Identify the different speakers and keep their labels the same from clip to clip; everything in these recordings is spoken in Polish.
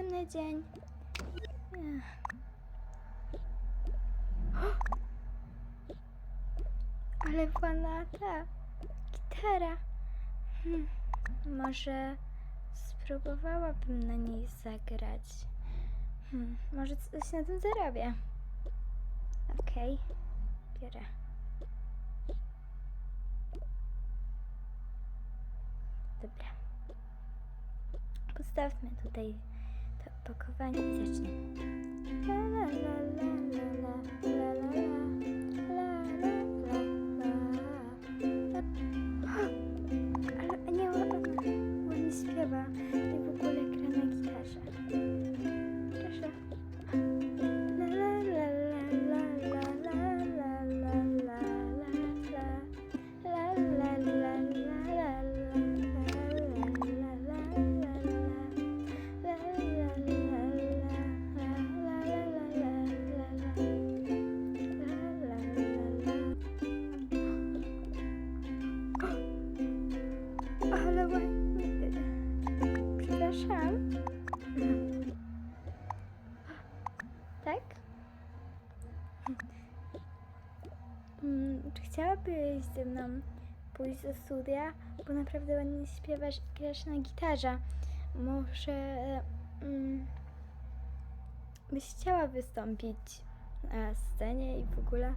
Speaker 1: następny dzień. Ale ładna ta gitara. Hmm. Może spróbowałabym na niej zagrać. Hmm. Może coś na tym zarobię. Okej, biorę. Dobra. Postawmy tutaj Bakın ben seçtim. Chciałabyś ze mną pójść do studia? Bo naprawdę ładnie śpiewasz i grasz na gitarze. Może mm, byś chciała wystąpić na scenie i w ogóle.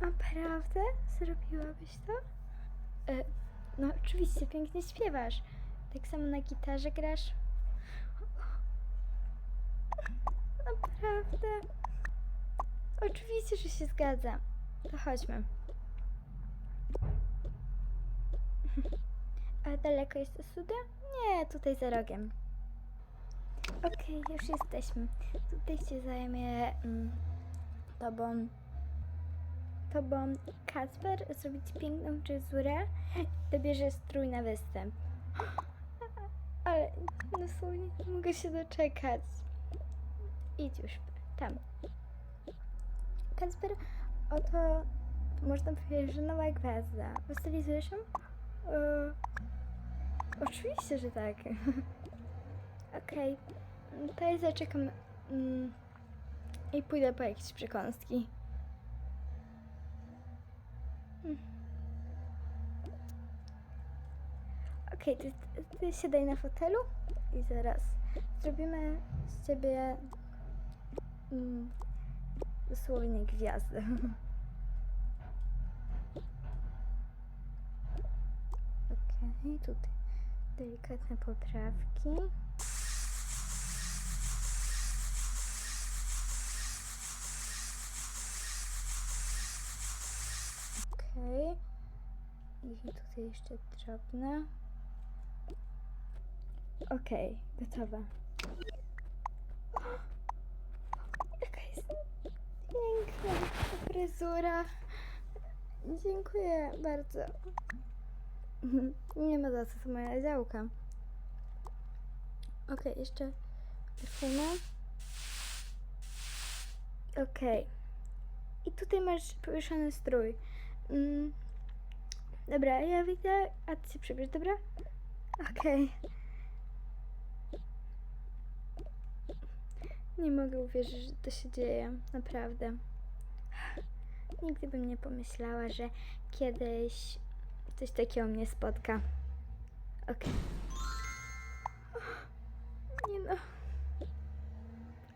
Speaker 1: Naprawdę? Zrobiłabyś to? E, no oczywiście, pięknie śpiewasz. Tak samo na gitarze grasz. Naprawdę? Oczywiście, że się zgadzam. To chodźmy. A daleko jest studio? Nie, tutaj za rogiem. Okej, już jesteśmy. Tutaj się zajmie mm, tobą. Tobą Kacper zrobić piękną fryzurę i dobierze strój na występ. Ale dosłownie nie mogę się doczekać. Idź już tam. Kacper, oto można powiedzieć, że nowa gwiazda. Wystylizujesz ją? E, oczywiście, że tak. Okej, to ja zaczekam mm, i pójdę po jakieś przekąski. Mm. Okej, ty, ty siadaj na fotelu i zaraz zrobimy z ciebie mm, dosłownie gwiazdę. Okej, tutaj delikatne poprawki. Okej. I tutaj jeszcze drobne. Okej, gotowa. Jaka jest piękna fryzura. Dziękuję bardzo. Nie ma za co, to moja działka. Okej, jeszcze perfumy. Okej. I tutaj masz powieszony strój. Mm. Dobra, ja wyjdę, a ty się przebierz, dobra? Okej. Nie mogę uwierzyć, że to się dzieje. Naprawdę. Nigdy bym nie pomyślała, że kiedyś coś takiego mnie spotka. Okej. Nie no.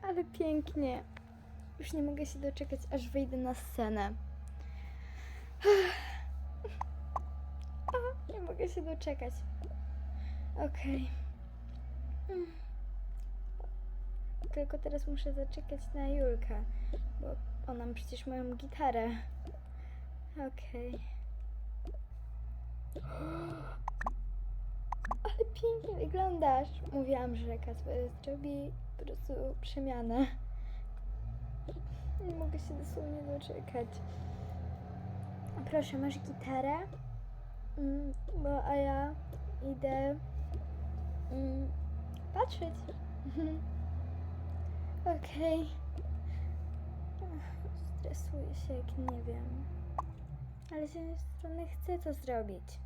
Speaker 1: Ale pięknie. Już nie mogę się doczekać, aż wyjdę na scenę. Nie mogę się doczekać. Okej. Mm. Tylko teraz muszę zaczekać na Julkę, bo ona ma przecież moją gitarę. Okej. Ale pięknie wyglądasz. Mówiłam, że Kasper zrobi po prostu przemianę. Nie mogę się dosłownie doczekać. Proszę, masz gitarę? Mm, bo a ja idę mm, patrzeć. Okej. Ach, Stresuję się, jak nie wiem. Ale z jednej strony chcę to zrobić.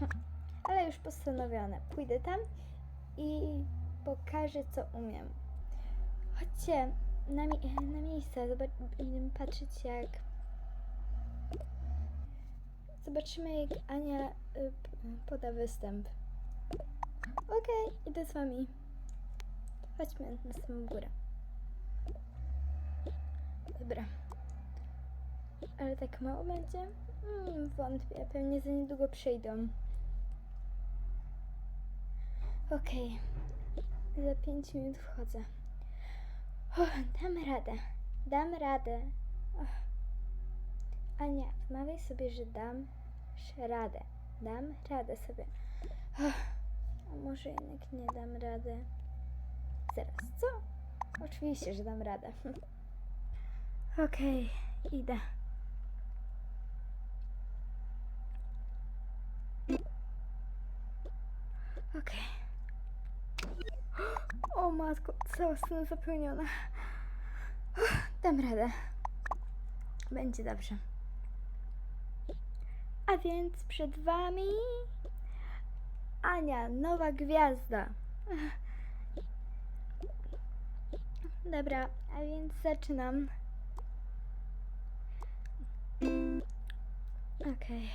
Speaker 1: Ale już postanowione. Pójdę tam i pokażę, co umiem. Chodźcie na, mi- na miejsce, zobacz, patrzeć jak... Zobaczymy, jak Ania y, poda występ. Okej, idę z wami. Chodźmy na samą górę. Dobra. Ale tak mało będzie? Mm, wątpię, pewnie za niedługo przyjdą. Okej. Za 5 minut wchodzę. Dam radę. Dam radę. Och. Ania, wmawiaj sobie, że dam radę. Dam radę sobie. Och. A może jednak nie dam rady. Zaraz, co? Oczywiście, że dam radę. Okej, idę. Okej. O matko, cała strona zapełniona. Dam radę. Będzie dobrze. A więc przed wami Ania, nowa gwiazda. Dobra, a więc zaczynam. Okay.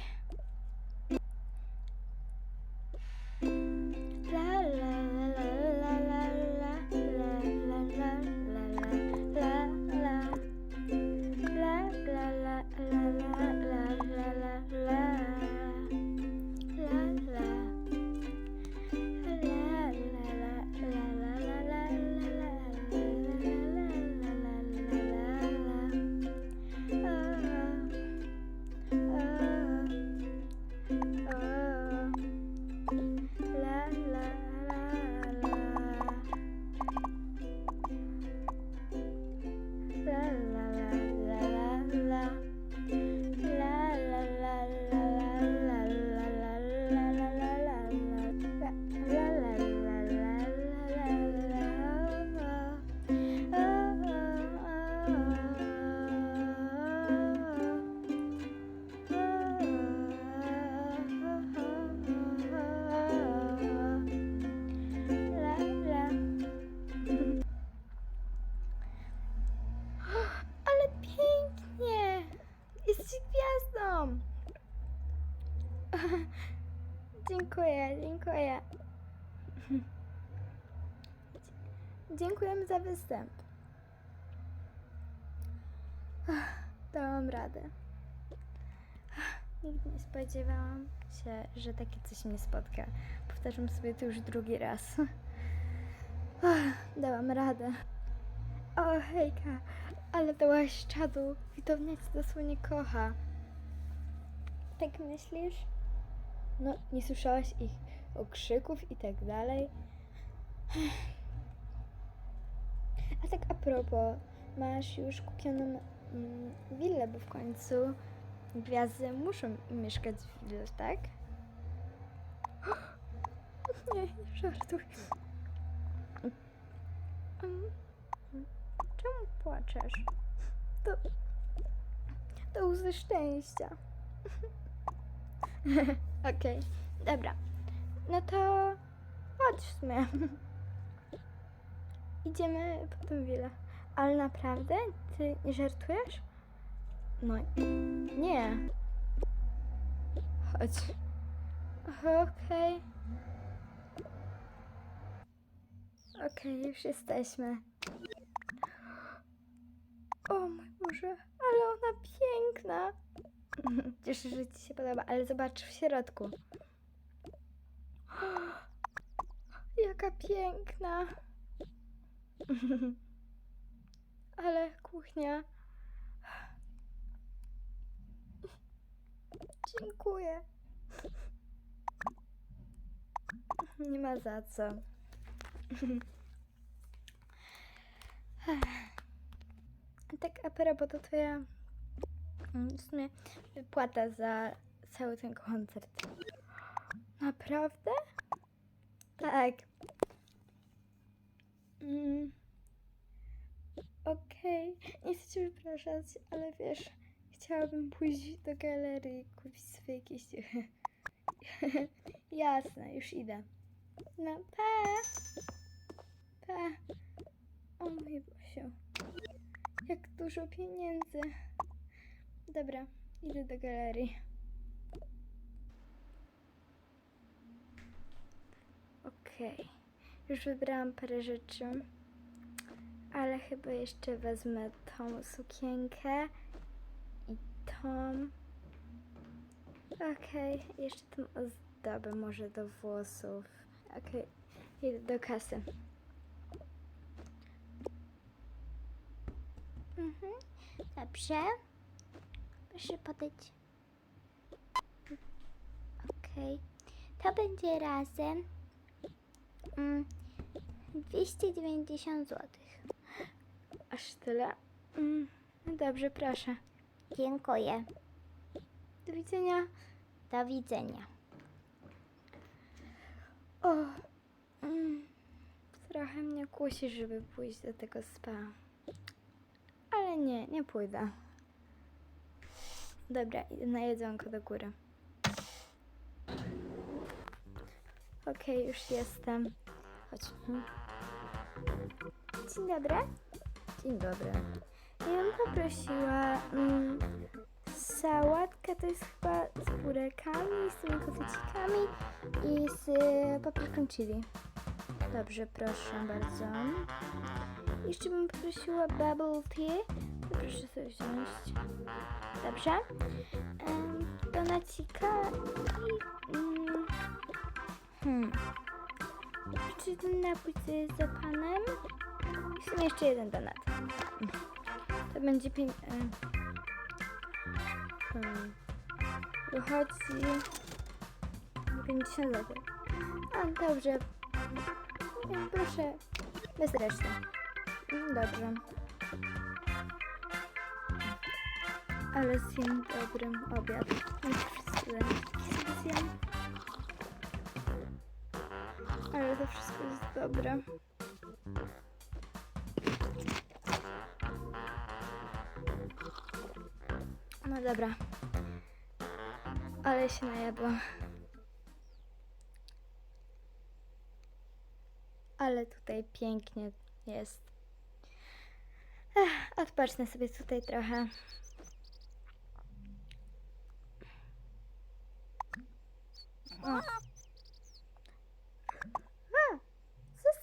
Speaker 1: Dziękujemy za występ. Dałam radę. Nigdy nie spodziewałam się, że takie coś mnie spotka. Powtarzam sobie to już drugi raz. Dałam radę. O, hejka, ale dałaś czadu. Widownia cię dosłownie kocha. Tak myślisz? No, nie słyszałaś ich okrzyków i tak dalej. Tak a propos, masz już kupioną mm, willę, bo w końcu gwiazdy muszą mieszkać w willi, tak? Nie, nie żartuj. Mm, Czemu płaczesz? To, to łzy szczęścia. Okej, dobra. No to chodź w sumie. Idziemy po tą willę. Ale naprawdę? Ty nie żartujesz? No, nie. Chodź. Okej. Okej, już jesteśmy. O mój Boże, ale ona piękna. Cieszę, że Ci się podoba, ale zobacz w środku. Jaka piękna. Ale kuchnia. Dziękuję. Nie ma za co. Tak a propos, to twoja mm, w sumie wypłata za cały ten koncert. Naprawdę? Tak. Mm. Okej, nie chcę cię wypraszać, ale wiesz, chciałabym pójść do galerii i kupić sobie jakieś. Jasne, już idę. No, pa! Pa! O mój Bosiu. Jak dużo pieniędzy. Dobra, idę do galerii. Okej. Już wybrałam parę rzeczy. Ale chyba jeszcze wezmę tą sukienkę i tą. Okej, jeszcze tą ozdobę może do włosów. Okej, idę do kasy. Mhm, dobrze. Proszę podać. Okej, to będzie razem mm, 290 zł. Aż tyle? Mm, no dobrze, proszę. Dziękuję. Do widzenia. Do widzenia. O, mm, trochę mnie kusi, żeby pójść do tego spa. Ale nie, nie pójdę. Dobra, idę na jedzonko do góry. Okej, już jestem. Chodźmy. Dzień dobry. Dzień dobry. Ja bym poprosiła mm, sałatkę, to jest chyba z burekami, z tymi kotlecikami i z y, papryką chili. Dobrze, proszę bardzo. Jeszcze bym poprosiła bubble tea. To proszę sobie wziąć. Dobrze. Um, donacika Co jest za panem? I w sumie jeszcze jeden donat. To będzie pięć... Hmm. Wychodzi... 50 zł. A, dobrze. Proszę, bez reszty. Mm, Dobrze. Ale zjem dobry obiad. Zjem. Ale to wszystko jest dobre. No dobra. Ale się najadłam. Ale tutaj pięknie jest. Ech, odpocznę sobie tutaj trochę. O. A,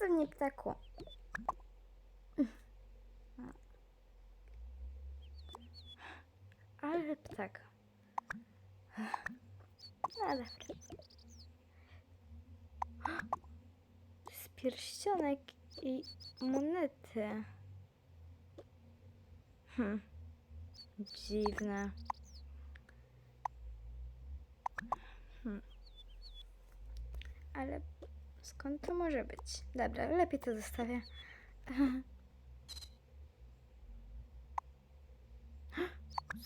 Speaker 1: zostaw mnie ptaku. Ale ptak. No jest pierścionek i monety. Hm. Dziwne. Hmm. Ale skąd to może być? Dobra, lepiej to zostawię.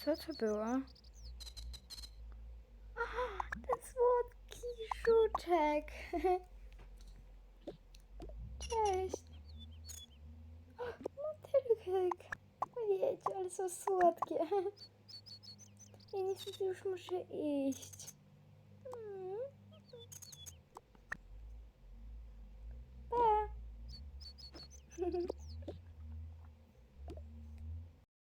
Speaker 1: Co to było? O, ten słodki żuczek. Cześć. O, Motylek. Ojejcie, ale są słodkie. Ja niestety już muszę iść.